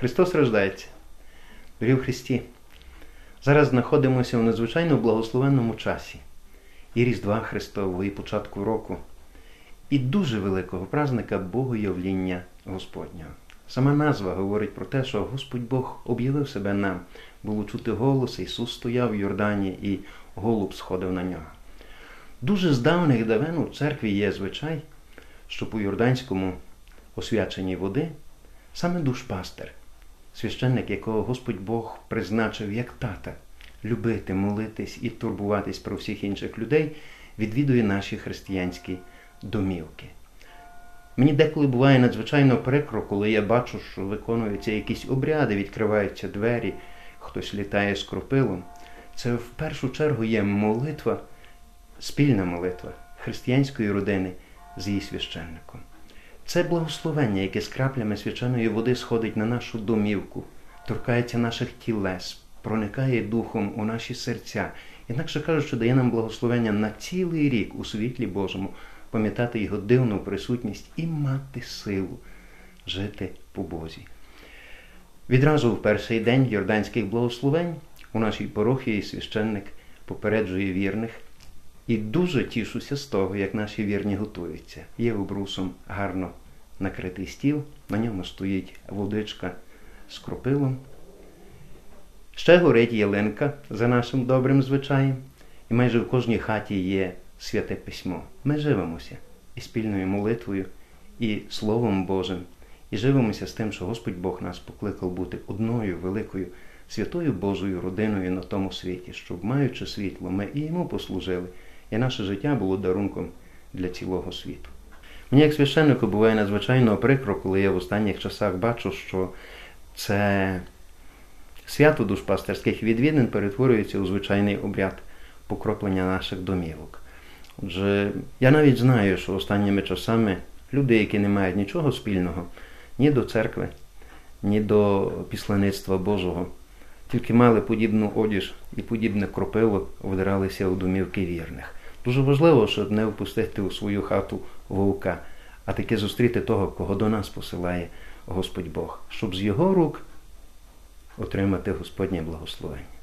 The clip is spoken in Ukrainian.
Христос рождається. Дорогі в Христі. Зараз знаходимося в надзвичайно благословенному часі. І Різдва Христового, і початку року, і дуже великого празника Богоявління Господнього. Сама назва говорить про те, що Господь Бог об'явив себе нам. Було чути голос, Ісус стояв в Йордані і голуб сходив на нього. Дуже з давних давен у церкві є звичай, що по Йорданському освяченні води саме душпастер, священник, якого Господь Бог призначив як тата, любити, молитись і турбуватись про всіх інших людей, відвідує наші християнські домівки. Мені деколи буває надзвичайно прикро, коли я бачу, що виконуються якісь обряди, відкриваються двері, хтось літає з кропилом. Це в першу чергу є молитва, спільна молитва християнської родини з її священником. Це благословення, яке з краплями свяченої води сходить на нашу домівку, торкається наших тілес, проникає духом у наші серця, інакше кажучи, дає нам благословення на цілий рік у світлі Божому, пам'ятати його дивну присутність і мати силу жити по Бозі. Відразу в перший день Йорданських благословень у нашій порохії священник попереджує вірних. І дуже тішуся з того, як наші вірні готуються. Є обрусом гарно накритий стіл, на ньому стоїть водичка з кропилом. Ще горить ялинка за нашим добрим звичаєм, і майже в кожній хаті є святе письмо. Ми живемося і спільною молитвою, і Словом Божим, і живемося з тим, що Господь Бог нас покликав бути одною великою святою Божою родиною на тому світі, щоб, маючи світло, ми і йому послужили, і наше життя було дарунком для цілого світу. Мені, як священнику, буває надзвичайно прикро, коли я в останніх часах бачу, що це свято душпастерських відвідин перетворюється у звичайний обряд покроплення наших домівок. Отже, я навіть знаю, що останніми часами люди, які не мають нічого спільного ні до церкви, ні до післаництва Божого, тільки мали подібну одіж і подібне кропило вдиралися у домівки вірних. Дуже важливо, щоб не впустити у свою хату вовка, а таки зустріти того, кого до нас посилає Господь Бог, щоб з його рук отримати Господнє благословення.